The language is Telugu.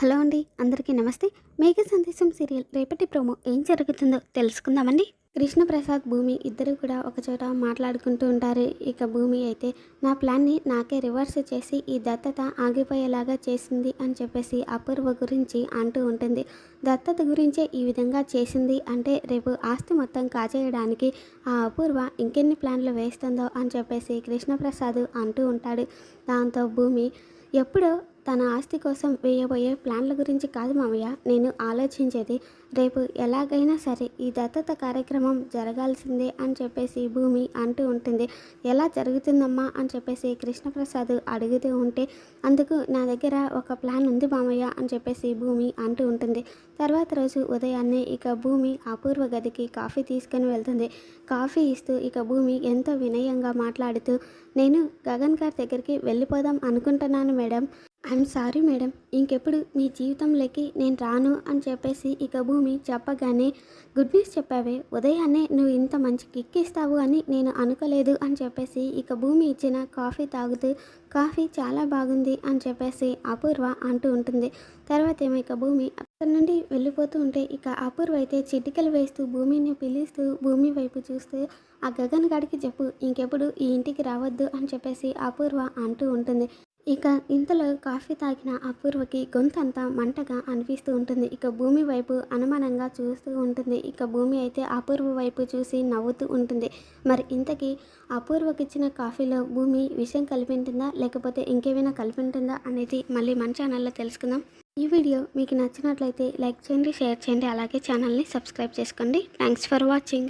హలో అండి అందరికీ నమస్తే. మేఘ సందేశం సీరియల్ రేపటి ప్రోమో ఏం జరుగుతుందో తెలుసుకుందామండి. కృష్ణప్రసాద్ భూమి ఇద్దరు కూడా ఒకచోట మాట్లాడుకుంటూ ఉంటారు. ఇక భూమి అయితే నా ప్లాన్ని నాకే రివర్స్ చేసి ఈ దత్తత ఆగిపోయేలాగా చేసింది అని చెప్పేసి అపూర్వ గురించి అంటూ ఉంటుంది. దత్తత గురించే ఈ విధంగా చేసింది అంటే రేపు ఆస్తి మొత్తం కాజేయడానికి ఆ అపూర్వ ఇంకెన్ని ప్లాన్లు వేస్తుందో అని చెప్పేసి కృష్ణప్రసాద్ అంటూ ఉంటాడు. దాంతో భూమి ఎప్పుడో తన ఆస్తి కోసం వేయబోయే ప్లాన్ల గురించి కాదు మామయ్య. నేను ఆలోచించేది రేపు ఎలాగైనా సరే ఈ దత్తత కార్యక్రమం జరగాల్సిందే అని చెప్పేసి భూమి అంటూ ఉంటుంది. ఎలా జరుగుతుందమ్మా అని చెప్పేసి కృష్ణప్రసాద్ అడుగుతూ ఉంటే అందుకు నా దగ్గర ఒక ప్లాన్ ఉంది మామయ్య అని చెప్పేసి భూమి అంటూ ఉంటుంది. తర్వాత రోజు ఉదయాన్నే ఇక భూమి అపూర్వ గదికి కాఫీ తీసుకొని వెళ్తుంది. కాఫీ ఇస్తూ ఇక భూమి ఎంతో వినయంగా మాట్లాడుతూ నేను గగన్ గారి దగ్గరికి వెళ్ళిపోదాం అనుకుంటున్నాను మేడం. ఐఎమ్ సారీ మేడం ఇంకెప్పుడు మీ జీవితంలోకి నేను రాను అని చెప్పేసి ఇక భూమి చెప్పగానే గుడ్ న్యూస్ చెప్పావే. ఉదయాన్నే నువ్వు ఇంత మంచి కిక్ ఇస్తావు అని నేను అనుకోలేదు అని చెప్పేసి ఇక భూమి ఇచ్చిన కాఫీ తాగుతూ కాఫీ చాలా బాగుంది అని చెప్పేసి అపూర్వ అంటూ ఉంటుంది. తర్వాత ఏమో ఇక భూమి అక్కడి నుండి వెళ్ళిపోతూ ఉంటే ఇక అపూర్వ అయితే చిటికలు వేస్తూ భూమిని పిలుస్తూ భూమి వైపు చూస్తూ ఆ గగన్ గడికి చెప్పు ఇంకెప్పుడు ఈ ఇంటికి రావద్దు అని చెప్పేసి అపూర్వ అంటూ ఉంటుంది. ఇక ఇంతలో కాఫీ తాగిన అపూర్వకి గొంతంతా మంటగా అనిపిస్తూ ఉంటుంది. ఇక భూమి వైపు అనుమానంగా చూస్తూ ఉంటుంది. ఇక భూమి అయితే అపూర్వ వైపు చూసి నవ్వుతూ ఉంటుంది. మరి ఇంతకీ అపూర్వకి ఇచ్చిన కాఫీలో భూమి విషయం కలిపి ఉంటుందా లేకపోతే ఇంకేమైనా కలిపి ఉంటుందా అనేది మళ్ళీ మన ఛానల్లో తెలుసుకుందాం. ఈ వీడియో మీకు నచ్చినట్లయితే లైక్ చేయండి షేర్ చేయండి అలాగే ఛానల్ని సబ్స్క్రైబ్ చేసుకోండి. Thanks for watching